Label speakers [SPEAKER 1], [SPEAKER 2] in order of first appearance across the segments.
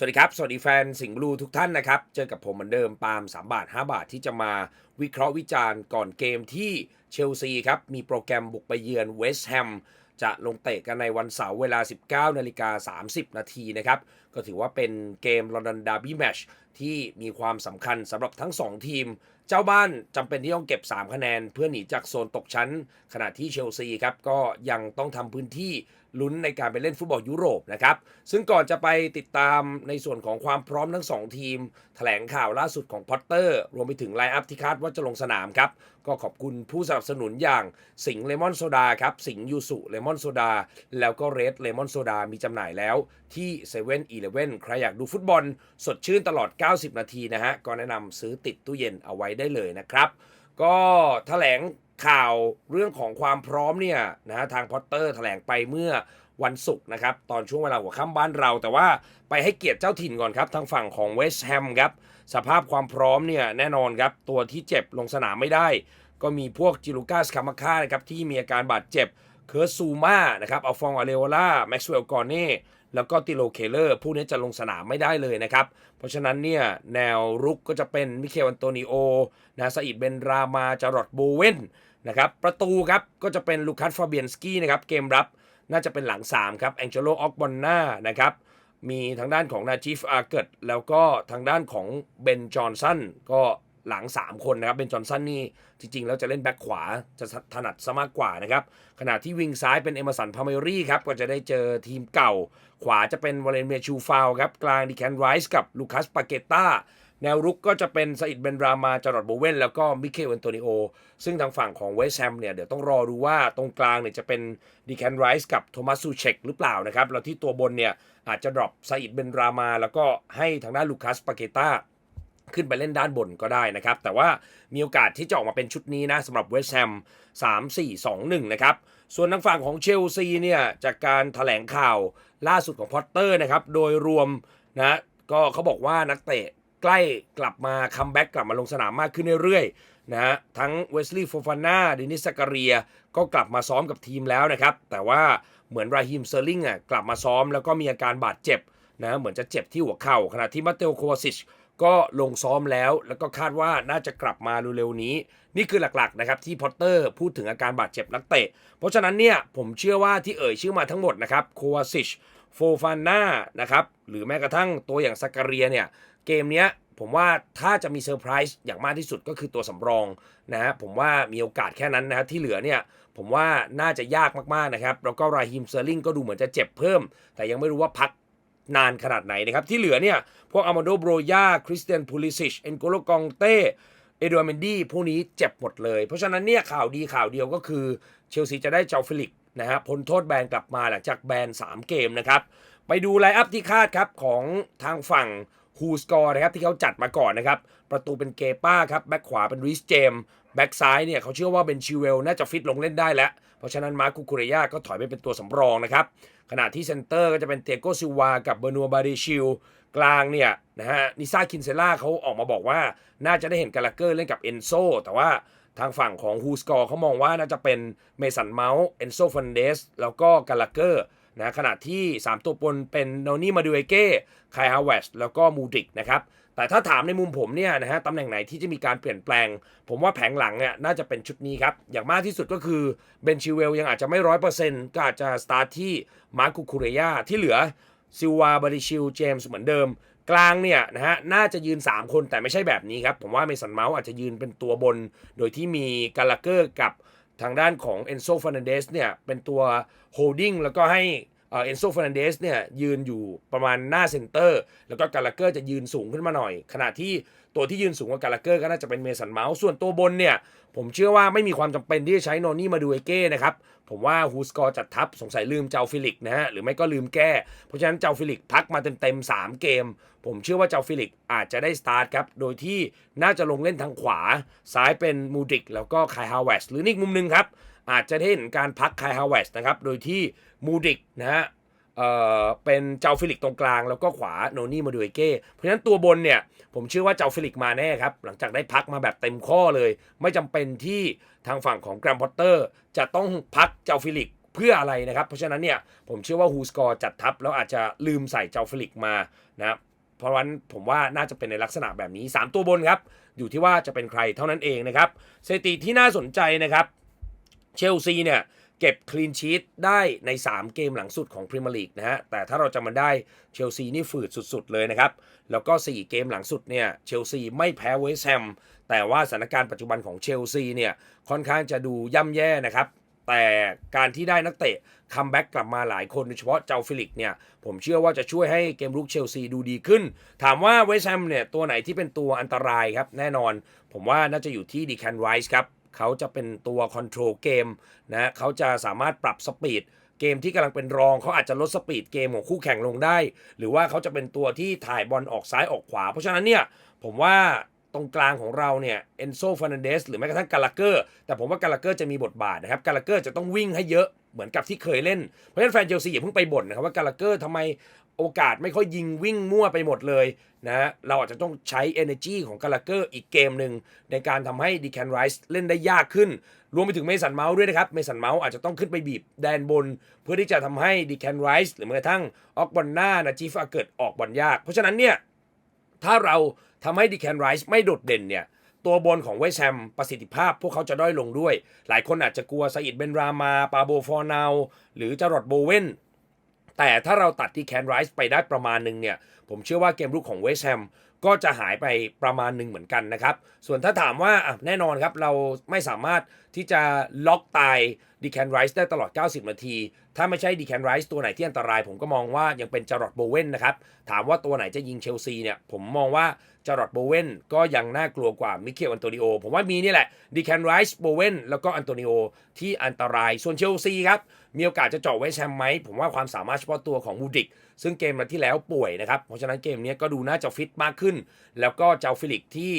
[SPEAKER 1] สวัสดีครับ สวัสดีแฟนสิงห์บลูทุกท่านนะครับ เจอกับผมเหมือนเดิมปาล์ม3 บาท 5 บาทที่จะมาวิเคราะห์วิจารณ์ก่อนเกมที่เชลซีครับ มีโปรแกรมบุกไปเยือนเวสต์แฮมจะลงเตะกันในวันเสาร์เวลา 19นาฬิกา30 นาทีนะครับ ก็ถือว่าเป็นเกมลอนดอนดาร์บี้แมช ที่มีความสำคัญสำหรับทั้ง 2 ทีม เจ้าบ้านจำเป็นที่ต้องเก็บ 3 คะแนน เพื่อหนีจากโซนตกชั้น ขณะที่เชลซีครับก็ยังต้องทำพื้นที่ลุ้นในการไปเล่นฟุตบอลยุโรปนะครับ ซึ่งก่อนจะไปติดตามในส่วนของความพร้อมทั้ง 2 ทีม แถลงข่าวล่าสุดของพอตเตอร์ รวมไปถึงไลน์อัพที่คาดว่าจะลงสนามครับ ก็ขอบคุณผู้สนับสนุนอย่างสิงห์เลมอนโซดาครับ สิงห์ยูสุเลมอนโซดาแล้วก็เรดเลมอนโซดามีจำหน่ายแล้วที่7 e เ e ่ e อีเใครอยากดูฟุตบอลสดชื่นตลอด 90 นาทีนะฮะ ก็แนะนำซื้อติดตู้เย็นเอาไว้ได้เลยนะครับ ก็แถลงข่าวเรื่องของความพร้อมเนี่ยนะฮะทางพอตเตอร์แถลงไปเมื่อวันศุกร์นะครับ ตอนช่วงเวลาหัวค่ำบ้านเรา แต่ว่าไปให้เกียรติเจ้าถิ่นก่อนครับ ทางฝั่งของเวสต์แฮมครับ สภาพความพร้อมเนี่ยแน่นอนครับ ตัวที่เจ็บลงสนามไม่ได้ ก็มีพวกจิลูกาสคามาค่านะครับที่มีอาการบาดเจ็บ เคิร์ซูมานะครับอัลฟองอาเรโอล่าแม็กซ์เวลกอร์เน่แล้วก็ติโลเคเลอร์ ผู้นี้จะลงสนามไม่ได้เลยนะครับ เพราะฉะนั้นเนี่ย แนวรุกก็จะเป็นมิเคลอันโตนิโอนะซาอิดเบนรามาจารอดโบเวนนะครับประตูครับก็จะเป็นลูคัสฟาเบียนสกี้นะครับเกมรับน่าจะเป็นหลัง 3 ครับแองเจโลออกบอนนานะครับมีทางด้านของนาจิฟอาเกิตแล้วก็ทางด้านของเบนจอห์นสันก็ หลัง 3 คนนะครับเบนจอห์นสันนี่ จริง ๆ แล้วจะเล่นแบ็คขวาจะถนัดซะมากกว่านะครับ ขณะที่วิงซ้ายเป็นเอมสันพาเมรี่ครับ ก็จะได้เจอทีมเก่า ขวาจะเป็นวาเลนเมียชูฟาวครับ กลางดิแคนไรส์กับลูคัสปาเกตตาแนวรุกก็จะเป็นซาอิดเบนรามาจารอดโบเวนแล้วก็มิเคลแอนโตนิโอ ซึ่งทางฝั่งของเวสแฮมเนี่ย เดี๋ยวต้องรอดูว่าตรงกลางเนี่ยจะเป็นดีแคนไรส์กับโทมัสซูเชกหรือเปล่านะครับ แล้วที่ตัวบนเนี่ยอาจจะดรอปซาอิดเบนรามา แล้วก็ให้ทางด้านลูคัสปาเกตา ขึ้นไปเล่นด้านบนก็ได้นะครับ แต่ว่ามีโอกาสที่จะออกมาเป็นชุดนี้นะสำหรับเวสแฮม3 4 2 1 นะครับ ส่วนทางฝั่งของเชลซีเนี่ยจากการถแถลงข่าวล่าสุดของพอตเตอร์นะครับ โดยรวมนะก็เขาบอกว่านักเตะใกล้กลับมาคัมแบ็กกลับมาลงสนามมากขึ้นเรื่อยๆนะฮะทั้งเวสลีย์โฟฟาน่าเดนิสซากาเรีย ก็กลับมาซ้อมกับทีมแล้วนะครับ แต่ว่าเหมือนราฮิมเซอร์ลิงอะกลับมาซ้อมแล้วก็มีอาการบาดเจ็บนะเหมือนจะเจ็บที่หัวเข่าขณะที่มาเตโอโควาซิช ก็ลงซ้อมแล้วแล้วก็คาดว่าน่าจะกลับมาเร็วๆนี้ นี่คือหลักๆนะครับที่พอตเตอร์พูดถึงอาการบาดเจ็บนักเตะ เพราะฉะนั้นเนี่ยผมเชื่อว่าที่เอ่ยชื่อมาทั้งหมดนะครับโควาซิชโฟฟาน่านะครับหรือแม้กระทั่งตัวอย่างซากาเรียเนี่ยเกมนี้ผมว่าถ้าจะมีเซอร์ไพรส์อย่างมากที่สุดก็คือตัวสำรองนะฮะผมว่ามีโอกาสแค่นั้นนะที่เหลือเนี่ยผมว่าน่าจะยากมากๆนะครับแล้วก็ราฮิมเซอร์ลิงก็ดูเหมือนจะเจ็บเพิ่ม แต่ยังไม่รู้ว่าพัก นานขนาดไหนนะครับ ที่เหลือเนี่ย พวกอามาโดโบรยาคริสเตียนพูลิซิชเอ็นโกโลกองเต้เอดวาเมนดี้พวกนี้เจ็บหมดเลย เพราะฉะนั้นเนี่ยข่าวดีข่าวเดียวก็คือเชลซีจะได้เจ้าฟิลิกนะฮะพ้นโทษแบนกลับมาหลังจากแบน 3 เกมนะครับ ไปดูไลน์อัพที่คาดครับของทางฝั่ง ฮูสกอร์นะครับที่เขาจัดมาก่อนนะครับ ประตูเป็นเกป้าครับ แบ็คขวาเป็นริสเจมแบ็คซ้ายเนี่ยเขาเชื่อว่าเป็นชิเวลน่าจะฟิตลงเล่นได้แล้ว เพราะฉะนั้นมาร์คุคุเรยาก็ถอยไปเป็นตัวสำรองนะครับ ขณะที่เซนเตอร์ก็จะเป็นเตโกซิวากับเบอร์นัวบาริชิลกลางเนี่ยนะฮะนิซาคินเซล่าเขาออกมาบอกว่าน่าจะได้เห็นกาลาเกอร์เล่นกับเอนโซแต่ว่าทางฝั่งของฮูสกอร์เขามองว่าน่าจะเป็นเมสันเมาส์เอนโซฟันเดสแล้วก็กาลาเกอร์ นะขณะที่ 3 ตัวปนเป็นโนนี่มาดูเอเก้ไคฮาวเวสแล้วก็มูดิกนะครับแต่ถ้าถามในมุมผมเนี่ยนะฮะตำแหน่งไหนที่จะมีการเปลี่ยนแปลง ผมว่าแผงหลังเนี่ยน่าจะเป็นชุดนี้ครับ อย่างมากที่สุดก็คือเบนชิเวลยังอาจจะไม่ร้อยเปอร์เซ็นต์ก็อาจจะสตาร์ทที่มาร์คุคูเรยาที่เหลือซิวาบาริชิลเจมส์เหมือนเดิม กลางเนี่ยนะฮะน่าจะยืน 3 คนแต่ไม่ใช่แบบนี้ครับ ผมว่าเมสันเมาส์อาจจะยืนเป็นตัวบน โดยที่มีกาลาเกอร์กับ ทางด้านของเอนโซฟานันเดสเนี่ยเป็นตัวโฮลดิ้งแล้วก็ให้เอนโซฟ r นันเดสเนี่ยยืนอยู่ประมาณหน้าเซนเตอร์ แล้วก็กาลาเกอร์จะยืนสูงขึ้นมาหน่อย ขณะที่ ตัวที่ยืนสูงกว่ากาลาเกอร์ก็น่าจะเป็นเมสันเมาส์ส่วนตัวบนเนี่ย ผมเชื่อว่าไม่มีความจำเป็นที่จะใช้โนนี่มาดูเอเก้นะครับ ผมว่าฮูสกอร์จัดทัพสงสัยลืมเจ้าฟิลิกนะฮะ หรือไม่ก็ลืมแก้ เพราะฉะนั้นเจ้าฟิลิกพักมาเต็มๆ3เกม ผมเชื่อว่าเจ้าฟิลิกอาจจะได้สตาร์ทครับ โดยที่น่าจะลงเล่นทางขวา ซ้ายเป็นมูดิกแล้วก็คายฮาวเวสหรืออีกมุมหนึ่งครับอาจจะได้เห็นการพักคายฮาวเวสนะครับโดยที่มูดิกนะฮะ เอ่อเป็นเจ้าฟิลิกตรงกลางแล้วก็ขวาโนนี่มาดูเอเก้เพราะฉะนั้นตัวบนเนี่ยผมเชื่อว่าเจ้าฟิลิกมาแน่ครับ หลังจากได้พักมาแบบเต็มข้อเลย ไม่จำเป็นที่ทางฝั่งของแกรมพอตเตอร์จะต้องพักเจ้าฟิลิกเพื่ออะไรนะครับ เพราะฉะนั้นเนี่ยผมเชื่อว่าฮูสกอร์จัดทัพแล้วอาจจะลืมใส่เจ้าฟิลิกมานะเพราะฉะนั้นผมว่าน่าจะเป็นในลักษณะแบบนี้ 3 ตัวบนครับ อยู่ที่ว่าจะเป็นใครเท่านั้นเองนะครับสถิติที่น่าสนใจนะครับเชลซีเนี่ย เก็บคลีนชีตได้ใน 3 เกมหลังสุดของพรีเมียร์ลีกนะฮะ แต่ถ้าเราจะมาได้เชลซีนี่ฝืดสุดๆเลยนะครับ แล้วก็ 4 เกมหลังสุดเนี่ยเชลซีไม่แพ้เวสแฮม แต่ว่าสถานการณ์ปัจจุบันของเชลซีเนี่ยค่อนข้างจะดูย่ำแย่นะครับ แต่การที่ได้นักเตะคัมแบ็กกลับมาหลายคนโดยเฉพาะเจ้าฟิลิกเนี่ยผมเชื่อว่าจะช่วยให้เกมรุกเชลซีดูดีขึ้น ถามว่าเวสแฮมเนี่ยตัวไหนที่เป็นตัวอันตรายครับแน่นอน ผมว่าน่าจะอยู่ที่ดีแคนไรส์ครับ เขาจะเป็นตัวคอนโทรลเกมนะเขาจะสามารถปรับสปีดเกมที่กำลังเป็นรองเขาอาจจะลดสปีดเกมของคู่แข่งลงได้ หรือว่าเขาจะเป็นตัวที่ถ่ายบอลออกซ้ายออกขวา เพราะฉะนั้นเนี่ยผมว่าตรงกลางของเราเนี่ยเอนโซฟ r ร์นันเดสหรือแม้กระทั่งกาลาเกอร์แต่ผมว่ากาลาเกอร์จะมีบทบาทนะครับกาลาเกอร์จะต้องวิ่งให้เยอะเหมือนกับที่เคยเล่น เพราะฉะนั้นแฟนเชลซีอย่าเพิ่งไปบ่นนะครับว่ากาลาเกอร์ทำไม โอกาสไม่ค่อยยิงวิ่งมั่วไปหมดเลยนะ เราอาจจะต้องใช้ energy ของกาลาเกอร์อีกเกมหนึ่ง ในการทำให้ดีแคนไรส์เล่นได้ยากขึ้น รวมไปถึงเมสันเมาส์ด้วยนะครับ เมสันเมาส์อาจจะต้องขึ้นไปบีบแดนบน เพื่อที่จะทำให้ดีแคนไรส์หรือแม้กระทั่งออกบอลหน้านะจีฟาเกิดออกบอลยาก เพราะฉะนั้นเนี่ย ถ้าเราทำให้ดีแคนไรส์ไม่โดดเด่นเนี่ยตัวบนของเวสแฮมประสิทธิภาพพวกเขาจะด้อยลงด้วย หลายคนอาจจะกลัวซาอิดเบนรามา ปาโบฟอร์นาว หรือจารอดโบเวน แต่ถ้าเราตัดที่แคนไรส์ไปได้ประมาณหนึ่งเนี่ย ผมเชื่อว่าเกมรุกของเวสแฮมก็จะหายไปประมาณหนึ่งเหมือนกันนะครับ ส่วนถ้าถามว่าแน่นอนครับ เราไม่สามารถที่จะล็อกตายดีแคนไรส์ได้ตลอด 90 นาที ถ้าไม่ใช่ดีแคนไรส์ตัวไหนที่อันตราย ผมก็มองว่ายังเป็นจารอดโบเวนนะครับ ถามว่าตัวไหนจะยิงเชลซีเนี่ย ผมมองว่าจารอดโบเวนก็ยังน่ากลัวกว่ามิเคลอันโตนิโอ ผมว่ามีนี่แหละดีแคนไรส์โบเวนแล้วก็อันโตนิโอที่อันตราย ส่วนเชลซีครับ มีโอกาสจะเจาะไว้แชมป์ไหม ผมว่าความสามารถเฉพาะตัวของมูดิก ซึ่งเกมนัดที่แล้วป่วยนะครับ เพราะฉะนั้นเกมนี้ก็ดูน่าจะฟิตมากขึ้น แล้วก็เจ้าฟิลิกที่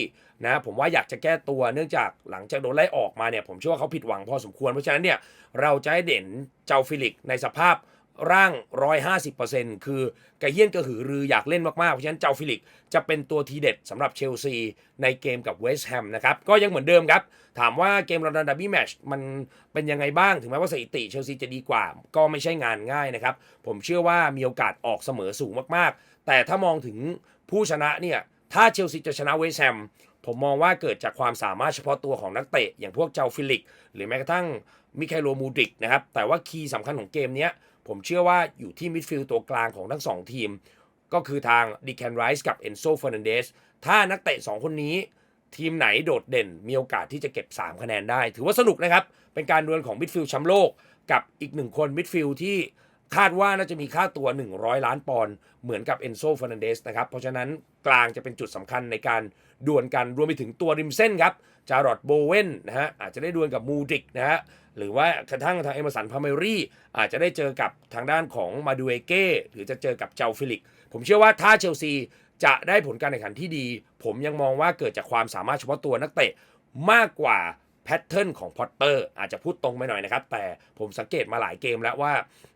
[SPEAKER 1] นะผมว่าอยากจะแก้ตัวเนื่องจากหลังจากโดนไล่ออกมาเนี่ยผมเชื่อว่าเขาผิดหวังพอสมควร เพราะฉะนั้นเนี่ยเราจะให้เด่นเจ้าฟิลิกในสภาพร่าง 150%คือกระเฮี้ยนกระหือรืออยากเล่นมาก ๆ เพราะฉะนั้นเจ้าฟิลิกจะเป็นตัวทีเด็ดสำหรับเชลซีในเกมกับเวสต์แฮมนะครับ ก็ยังเหมือนเดิมครับ ถามว่าเกมลอนดอนดับบี้แมชมันเป็นยังไงบ้าง ถึงแม้ว่าสถิติเชลซีจะดีกว่า ก็ไม่ใช่งานง่ายนะครับ ผมเชื่อว่ามีโอกาสออกเสมอสูงมาก ๆ แต่ถ้ามองถึงผู้ชนะเนี่ย ถ้าเชลซีจะชนะเวสแฮมผมมองว่าเกิดจากความสามารถเฉพาะตัวของนักเตะ อย่างพวกเจ้าฟิลิก หรือแม้กระทั่งมิคาโลมูดริกนะครับ แต่ว่าคีย์สำคัญของเกมนี้ผมเชื่อว่าอยู่ที่มิดฟิลด์ตัวกลางของทั้งสองทีม ก็คือทางดิแคนไรส์กับเอนโซเฟอร์นันเดสถ้านักเตะ 2 คนนี้ ทีมไหนโดดเด่นมีโอกาสที่จะเก็บ 3 คะแนนได้ ถือว่าสนุกนะครับ เป็นการดวลของมิดฟิลด์แชมป์โลกกับอีกหนึ่งคนมิดฟิลด์ที่ คาดว่าน่าจะมีค่าตัว 100 ล้านปอนด์เหมือนกับเอนโซเฟอร์นันเดสนะครับ เพราะฉะนั้นกลางจะเป็นจุดสำคัญในการดวลกันรวมไปถึงตัวริมเส้นครับจารอดโบเวนนะฮะอาจจะได้ดวลกับมูดริกนะฮะหรือว่ากระทั่งทางเอเมอร์สันพาเมรี่อาจจะได้เจอกับทางด้านของมาดูเอเก้หรือจะเจอกับเจ้าฟิลิก ผมเชื่อว่าถ้าเชลซีจะได้ผลการแข่งขันที่ดี ผมยังมองว่าเกิดจากความสามารถเฉพาะตัวนักเตะมากกว่า พทเทิร์นของพอตเตอร์อาจจะพูดตรงไปหน่อยนะครับ แต่ผมสังเกตมาหลายเกมแล้วว่า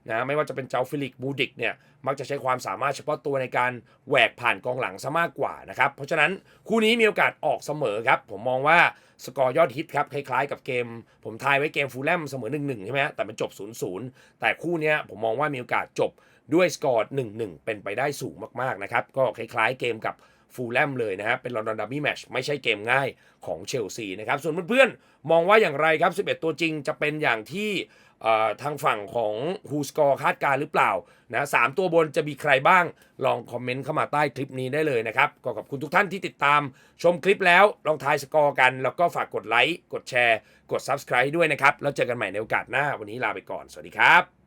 [SPEAKER 1] นะไม่ว่าจะเป็นเจ้าฟิลิกบูดิกเนี่ยมักจะใช้ความสามารถเฉพาะตัวในการแหวกผ่านกองหลังซะมากกว่านะครับ เพราะฉะนั้นคู่นี้มีโอกาสออกเสมอครับ ผมมองว่าสกอร์ยอดฮิตครับ คล้ายๆกับเกม ผมทายไว้เกมฟูลแลมเสมอ 1-1 ใช่ไหมฮะแต่มันจบ 0-0 แต่คู่นี้ผมมองว่ามีโอกาสจบด้วยสกอร์ 1-1 เป็นไปได้สูงมากๆนะครับ ก็คล้ายๆเกมกับ ฟูลแลมเลยนะฮะเป็นลอนดอนดับบี้แมชไม่ใช่เกมง่ายของเชลซีนะครับ ส่วนเพื่อนๆ มองว่าอย่างไรครับ 11 ตัวจริงจะเป็นอย่างที่ทางฝั่งของฮูสกอร์คาดการหรือเปล่านะสามตัวบนจะมีใครบ้าง ลองคอมเมนต์เข้ามาใต้คลิปนี้ได้เลยนะครับ ก็ขอบคุณทุกท่านที่ติดตามชมคลิปแล้ว ลองทายสกอร์กัน แล้วก็ฝากกดไลค์ กดแชร์ กด Subscribe ด้วยนะครับ แล้วเจอกันใหม่ในโอกาสหน้า วันนี้ลาไปก่อน สวัสดีครับ